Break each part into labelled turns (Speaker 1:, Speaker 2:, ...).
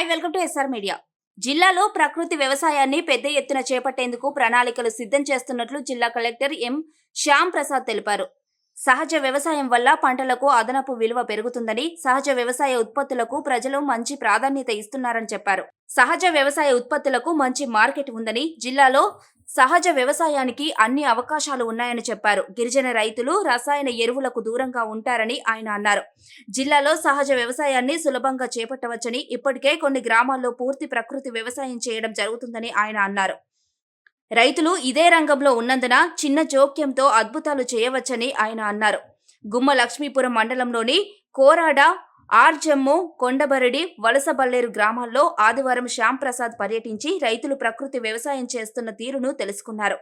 Speaker 1: Hi welcome to SR media. జిల్లాలో ప్రకృతి వ్యవసాయాన్ని పెద్ద ఎత్తున చేపట్టేందుకు ప్రణాళికలు సిద్ధం చేస్తున్నట్లు జిల్లా కలెక్టర్ ఎం. శ్యామ్ ప్రసాద్ తెలిపారు. సహజ వ్యవసాయం వల్ల పంటలకు అదనపు విలువ పెరుగుతుందని సహజ వ్యవసాయ ఉత్పత్తులకు ప్రజలు మంచి ప్రాధాన్యత ఇస్తున్నారని చెప్పారు. సహజ వ్యవసాయ ఉత్పత్తులకు మంచి మార్కెట్ ఉందని జిల్లాలో సహజ వ్యవసాయానికి అన్ని అవకాశాలు ఉన్నాయని చెప్పారు. గిరిజన రైతులు రసాయన ఎరువులకు దూరంగా ఉంటారని ఆయన అన్నారు. జిల్లాలో సహజ వ్యవసాయాన్ని సులభంగా చేపట్టవచ్చని ఇప్పటికే కొన్ని గ్రామాల్లో పూర్తి ప్రకృతి వ్యవసాయం చేయడం జరుగుతుందని ఆయన అన్నారు. రైతులు ఇదే రంగంలో ఉన్నందున చిన్న జోక్యంతో అద్భుతాలు చేయవచ్చని ఆయన అన్నారు. గుమ్మ లక్ష్మీపురం మండలంలోని కోరాడ ఆర్జమ్ము కొండబరడి వలసబల్లేరు గ్రామాల్లో ఆదివారం శ్యామ్ ప్రసాద్ పర్యటించి రైతులు ప్రకృతి వ్యవసాయం చేస్తున్న తీరును తెలుసుకున్నారు.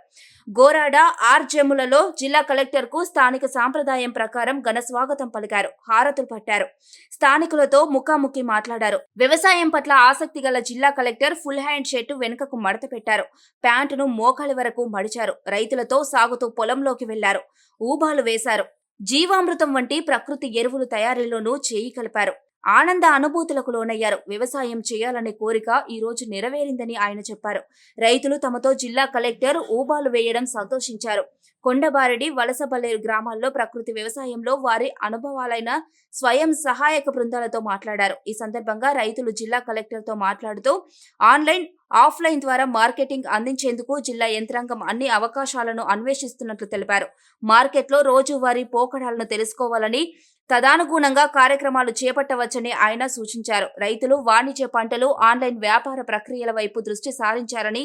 Speaker 1: గోరాడ ఆర్జమ్ములలో జిల్లా కలెక్టర్కు స్థానిక సాంప్రదాయం ప్రకారం ఘన స్వాగతం పలికారు. హారతులు పట్టారు. స్థానికులతో ముఖాముఖి మాట్లాడారు. వ్యవసాయం పట్ల ఆసక్తి గల జిల్లా కలెక్టర్ ఫుల్ హ్యాండ్ షర్టు వెనుకకు మడత పెట్టారు. ప్యాంటును మోకాలి వరకు మడిచారు. రైతులతో సాగుతూ పొలంలోకి వెళ్ళారు. ఊబాలు వేశారు. జీవామృతం వంటి ప్రకృతి ఎరువులు తయారీలోనూ చేయి కలిపారు. ఆనంద అనుభూతులకు లోనయ్యారు. వ్యవసాయం చేయాలనే కోరిక ఈ రోజు నెరవేరిందని ఆయన చెప్పారు. రైతులు తమతో జిల్లా కలెక్టర్ ఊబాలు వేయడం సంతోషించారు. కొండబారెడి వలసబల్లేరు గ్రామాల్లో ప్రకృతి వ్యవసాయంలో వారి అనుభవాలైన స్వయం సహాయక బృందాలతో మాట్లాడారు. ఈ సందర్భంగా రైతులు జిల్లా కలెక్టర్తో మాట్లాడుతూ ఆన్లైన్ ఆఫ్లైన్ ద్వారా మార్కెటింగ్ అందించేందుకు జిల్లా యంత్రాంగం అన్ని అవకాశాలను అన్వేషిస్తున్నట్లు తెలిపారు. మార్కెట్లో రోజువారీ పోకడాలను తెలుసుకోవాలని తదానుగుణంగా కార్యక్రమాలు చేపట్టవచ్చని ఆయన సూచించారు. రైతులు వాణిజ్య పంటలు ఆన్లైన్ వ్యాపార ప్రక్రియల వైపు దృష్టి సారించారని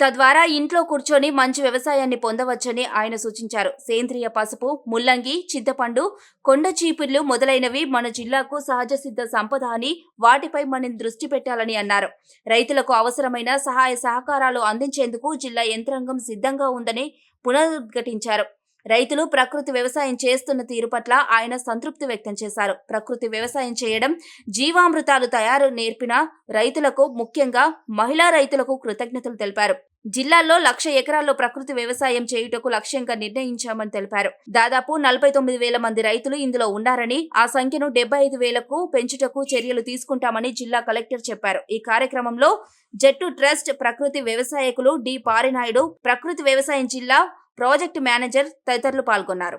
Speaker 1: తద్వారా ఇంట్లో కూర్చొని మంచి వ్యవసాయాన్ని పొందవచ్చని ఆయన సూచించారు. సేంద్రియ పసుపు ముల్లంగి చింతపండు కొండ చీపుర్లు మొదలైనవి మన జిల్లాకు సహజ సిద్ధ సంపద అని వాటిపై మనం దృష్టి పెట్టాలని అన్నారు. రైతులకు అవసరమైన సహాయ సహకారాలు అందించేందుకు జిల్లా యంత్రాంగం సిద్ధంగా ఉందని పునరుద్ఘటించారు. రైతులు ప్రకృతి వ్యవసాయం చేస్తున్న తీరు పట్ల ఆయన సంతృప్తి వ్యక్తం చేశారు. ప్రకృతి వ్యవసాయం చేయడం జీవామృతాలు తయారు నేర్పిన రైతులకు ముఖ్యంగా మహిళా రైతులకు కృతజ్ఞతలు తెలిపారు. జిల్లాలో లక్ష ఎకరాల్లో ప్రకృతి వ్యవసాయం చేయుటకు లక్ష్యంగా నిర్ణయించామని తెలిపారు. దాదాపు నలభై తొమ్మిది వేల మంది రైతులు ఇందులో ఉన్నారని ఆ సంఖ్యను డెబ్బై ఐదు వేలకు పెంచుటకు చర్యలు తీసుకుంటామని జిల్లా కలెక్టర్ చెప్పారు. ఈ కార్యక్రమంలో జట్టు ట్రస్ట్ ప్రకృతి వ్యవసాయకులు డి. పారినాయుడు ప్రకృతి వ్యవసాయం జిల్లా ప్రాజెక్టు మేనేజర్ తదితరులు పాల్గొన్నారు.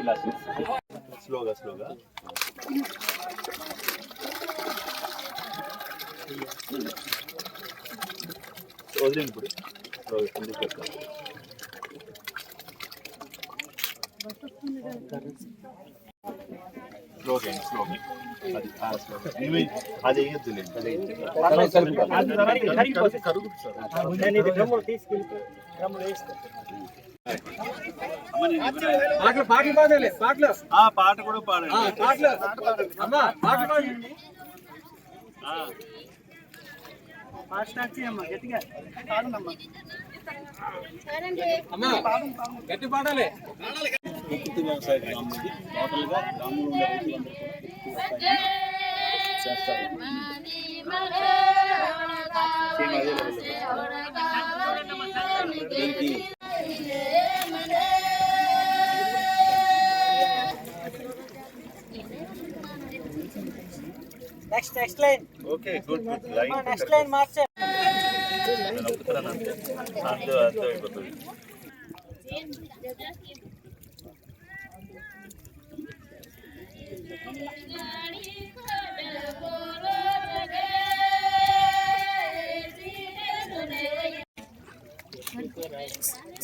Speaker 2: ఇలా స్లోగా స్లోగా వదిలేండి ఇప్పుడు స్లోగా కిందికి పెడతాను. స్లోగా స్లోగా అది స్లోగా. ఇవి అది వేయొద్దులేండి అది వేయొద్దు. కరుగుతుంది సార్
Speaker 3: పాటలు పాటలు పాడాలి పాటలు.
Speaker 2: ఆ పాట కూడా పాడండి.
Speaker 3: ఆ, పాటలు. అమ్మా పాటలు పాడండి అమ్మా గట్టి పాడాలి.
Speaker 2: ప్రకృతి వ్యవసాయ టోటల్గా గ్రామంలో ఉండే రైతులందరూ
Speaker 4: next next line
Speaker 2: okay good good line
Speaker 4: next line మార్చే
Speaker 2: అంతే అంతే అయిపోతుంది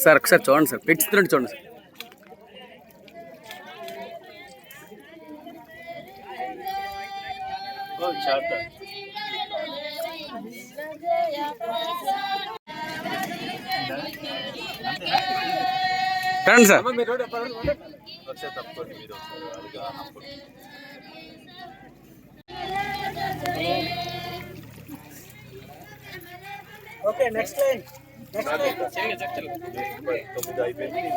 Speaker 5: సార్ ఒకసారి చూడండి సార్. పెట్టిస్తున్నట్టు చూడండి సార్
Speaker 2: ఓ చార్ట్
Speaker 5: రండి సార్
Speaker 3: అమ్మ మీరు రోడ్డు పరండి, రోడ్డు.
Speaker 2: ఒకసారి తప్పుకోండి మీరు ఒకసారి అది కానప్పుడు
Speaker 4: okay next line next line
Speaker 2: తొమ్మిది అయిపోయింది నేను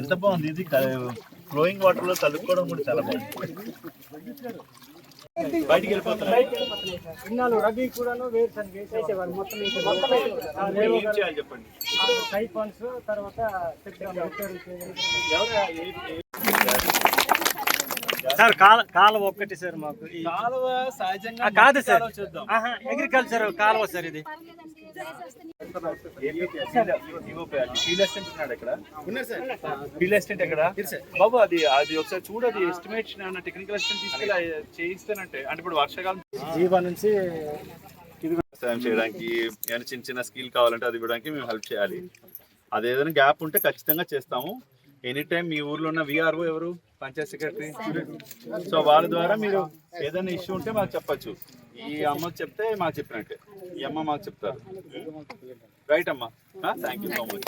Speaker 2: ఎంత బాగుంది? ఇది ఫ్లోయింగ్ వాటర్లో కలుపుకోవడం కూడా చాలా బాగుంది. బయటికి వెళ్ళిపోతున్నారు?
Speaker 4: రబీ కూడాను మొత్తం. మొత్తం
Speaker 2: చేయాలి చెప్పండి?
Speaker 4: తర్వాత.
Speaker 2: ఎవరు?
Speaker 4: సార్ కాల కాలువ ఒక్కటి సార్ మాకు ఈ-
Speaker 3: కాలువ సహజంగా
Speaker 4: కాదు సార్. అగ్రికల్చర్ కాలువ సార్ ఇది.
Speaker 2: బాబు అది అది ఒకసారి చూడది ఎస్టిమేషన్ అన్న టెక్నికల్ అసిస్టెంట్ తీసుకెళ్ళి చేయిస్తానంటే అంటే ఇప్పుడు వర్షాకాలం
Speaker 4: జీవా నుంచి
Speaker 2: సాయం చేయడానికి ఏమైనా చిన్న చిన్న స్కిల్ కావాలంటే అది ఇవ్వడానికి మేము హెల్ప్ చేయాలి. అది ఏదైనా గ్యాప్ ఉంటే ఖచ్చితంగా చేస్తాము. ఎనీ టైం మీ ఊర్లో ఉన్న విఆర్ఓ ఎవరు? పంచాయత్ సెక్రటరీ? సో వాళ్ళ ద్వారా మీరు ఏదైనా ఇష్యూ ఉంటే మాకు చెప్పొచ్చు. ఈ అమ్మ చెప్తే మాకు చెప్పినట్టే. ఈ అమ్మ మాకు చెప్తారు. రైట్ అమ్మా? Thank you so much